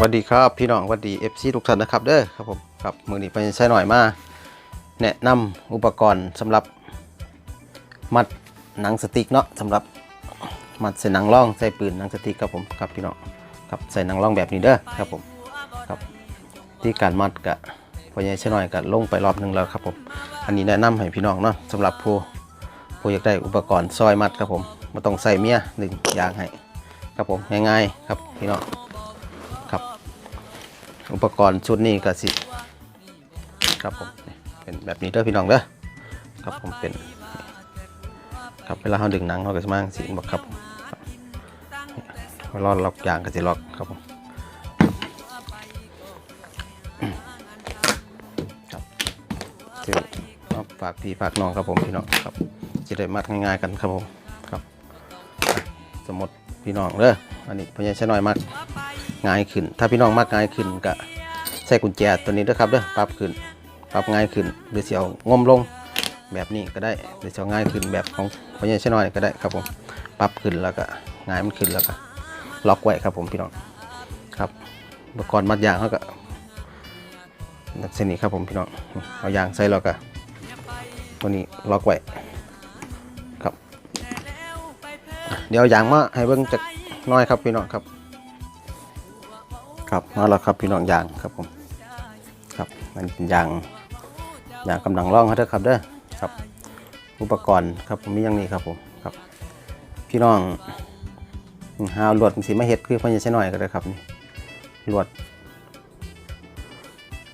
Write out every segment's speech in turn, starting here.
สวัสดีครับพี่น้องสวัสดี FC ทุกท่านนะครับเด้อครับผมครับมือนี้ไปใช้หน่อยมา แนะนำอุปกรณ์สำหรับมัดหนังสติกเนาะสำหรับมัดใส่หนังร่องใส่ปืนหนังสติกครับผมครับพี่น้องครับใส่หนังร่องแบบนี้เด้อครับผมครับที่การมัดกะพอใหญ่ใช้หน่อยกะลงไปรอบหนึ่งแล้วครับผมอันนี้แนะนำให้พี่น้องเนาะสำหรับผู้ผู้อยากได้อุปกรณ์ซอยมัดครับผมม่ต้องใส่เมียหนึ่งอย่างให้ครับผมง่ายๆครับพี่น้อง อุปกรณ์ชุดนี้ก็สิครับผมเป็นแบบนี้เด้อพี่น้องเด้อครับผมเป็นครับเวลาเราดึงหนังเราก็จะมาสิบอกครับครับเวลาล็อกยางก็จะล็อกครับผมครับจะเอฝากพี่ฝากน้องครับผมพี่น้องครับจะได้มัดง่ายๆกันครับผมครับ สมมติพี่น้องเด้ออันนี้พญาชะน้อยมัด ง่ายขึ้น ถ้าพี่น้องมากง่ายขึ้นก็ใส่กุญแจตัวนี้ด้วยครับเด้อปรับขึ้นปรับง่ายขึ้นหรือเสียวงมลงแบบนี้ก็ได้หรือเสียวง่ายขึ้นแบบของพญาชน้อยก็ได้ครับผมปรับขึ้นแล้วก็ง่ายมันขึ้นแล้วก็ล็อกไว้ครับผมพี่น้องครับอุปกรณ์มัดยางเขาก็นักเส้นนี้ครับผมพี่น้องเอายางใส่แล้วก็ตัวนี้ล็อกไว้ครับ เดี๋ยวยางมาให้เบิ่งจากน้อยครับพี่น้องครับ ครับมาแล้วครับพี่น้องยางครับผมครับมันเป็นยางยางกำลังร่องครับเด้อครับเด้อครับ อุปกรณ์ครับผมมีอย่างนี้ครับผมครับ พี่น้องหาหลวดสีมาเฮ็ดคือพญาใช้หน่อยก็ได้ครับนี่หลวด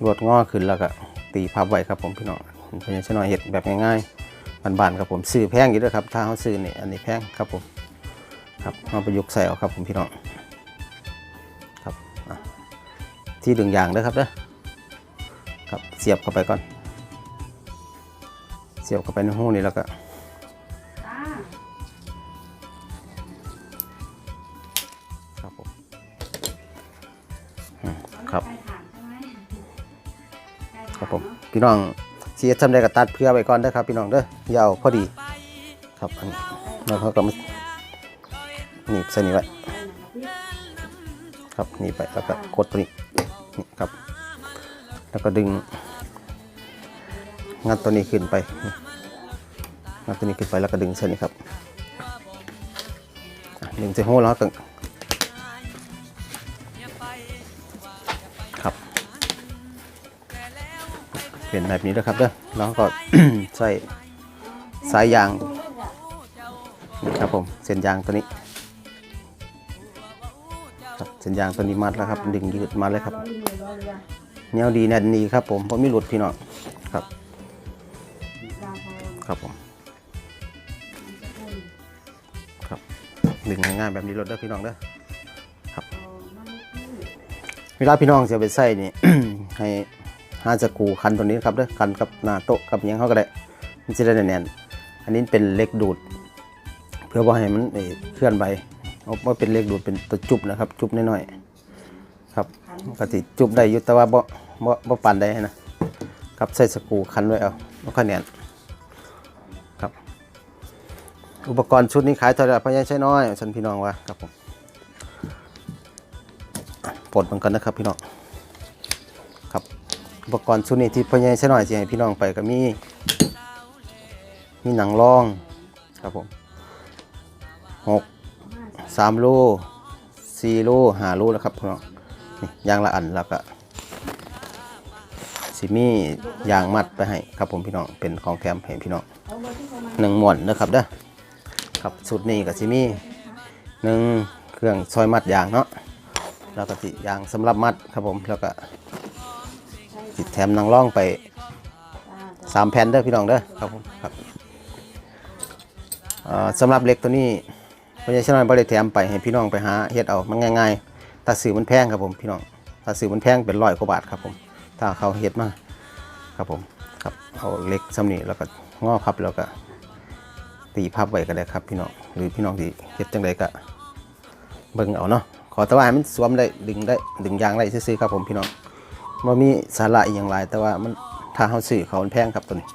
ลวดงอขึ้นแล้วก็ตีพับไว้ครับผมพี่น้องพญาใช้หน่อยเฮ็ดแบบง่ายๆบานๆครับผมซื้อแพงอยู่ด้วยครับถ้าเขาซื้อนี่อันนี้แพงครับผมครับเอาประยุกต์ใส่เอาครับผมพี่น้อง ที่ดึงยางเด้อครับเด้อครับเสียบเข้าไปก่อน เสียบเข้าไปในหูนี่แล้วก็ครับผมครับครับผมพี่น้องเสียทำได้กับตัดเพื่อไว้ก่อนเด้อครับ พี่น้องเด้อยาวพอดี ครับอันนี้แล้วเขาก็มาหนีบใส่นี่ไว้ครับหนีบไปแล้วก็กดตัวนี้ แล้วก็ดึง งัดตัวนี้ขึ้นไป งัดตัวนี้ขึ้นไปแล้วก็ดึงเส้นนี้ครับดึงเส้นโห้แล้วก็ครับ เปลี่ยนแบบนี้นะครับเด้อแล้วก็ใส่สายยางนะครับผมเส้นยางตัวนี้ครับเส้นยางตัวนี้มัดแล้วครับ ดึงยืดมาเลยครับ แนวดีแน่นดีครับผมผมมีหลุดพี่น้องครับ ครับผมครับดึงง่ายๆแบบนี้รถเด้อพี่น้องเด้อครับ เวลาพี่น้องจะเอาไปใส่นี่ ให้หาจะกูคันตัวนี้ครับเด้อคันกับหน้าโต๊ะกับยังเขาก็ได้มันจะได้แน่นอันนี้เป็นเล็กดูด เพื่อว่าให้มันเอ่อเคลื่อนไปเอาว่าเป็นเล็กดูดเป็นตัวจุบนะครับ จุบน้อยๆครับปกติจุบได้ยู่แต่ว่าบ่ บ่บ่ปานได้นะครับใส่สกูคันไว้เอาบ่คะแนนครับ อุปกรณ์ชุดนี้ขายเท่าไหร่พยาใช้น้อยฉันพี่น้องว่าครับผมปลดมันกันนะครับพี่น้องครับอุปกรณ์ชุดนี้ที่พยาใช้น้อยสิให้พี่น้องไปก็มีมีหนังรองครับผมหกสามโลสี่โลห้าโลแล้วครับพี่น้องนี่ยางละอันแล้วก็ สิมียางมัดไปให้ครับผมพี่น้องเป็นของแถมให้พี่น้องหนึ่งหมวนนะครับเด้อครับสุดนี้ก็สิมีหนึ่งเครื่องซอยมัดยางเนาะแล้วก็สิยางสำหรับมัดครับผมแล้วก็สิแถมนังร่องไปสามแผ่นเด้อพี่น้องเด้อครับผมครับสำหรับเล็กตัวนี้พญาชนอยบริแถมไปให้พี่น้องไปหาเฮ็ดเอามันง่ายๆถ้าซื้อมันแพงครับผมพี่น้องถ้าซื้อมันแพงเป็นร้อยกว่าบาทครับผม ถ้าเขาเฮ็ดมาครับผมครับเอาเล็กสำนี้แล้วก็งอพับแล้วก็ ตีพับไว้ก็ได้ครับพี่น้องหรือพี่น้องที่เฮ็ดจังไดก็เบิ่งเอาเนาะขอแต่ว่ามันสวมได้ดึงได้ดึงยางได้ซื่อครับผมพี่น้องบ่มีสาระอหย่างไรแต่ว่ามันถ้าเฮาซื้อเขาแพงครับตัวนี้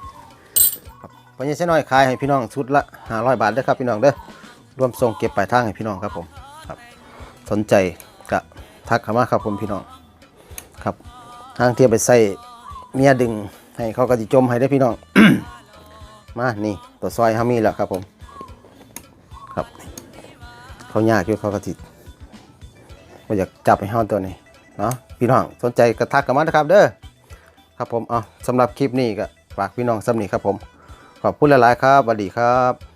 พอยังใช้น้อยขายให้พี่น้องชุดละ500บาทเด้ครับพี่น้องเด้อรวมส่งเก็บปลายทางให้พี่น้องครับผมครับ สนใจก็ทักเข้ามาครับผมพี่น้องครับ ทางเทียบไปใส่เมียดึงให้เขาก็สิจมให้ได้พี่น้อง มานี่ตัวซอยเฮามีแล้วครับผม ครับ เขายากอยู่เขาก็สิบ่อยากจับให้เฮาตัวนี้เนาะพี่น้องสนใจก็ทักเข้ามานะครับ เด้อครับผมเอาสำหรับคลิปนี้ก็ฝากพี่น้องสำนีครับผม ขอบคุณหลายๆครับสวัสดีครับ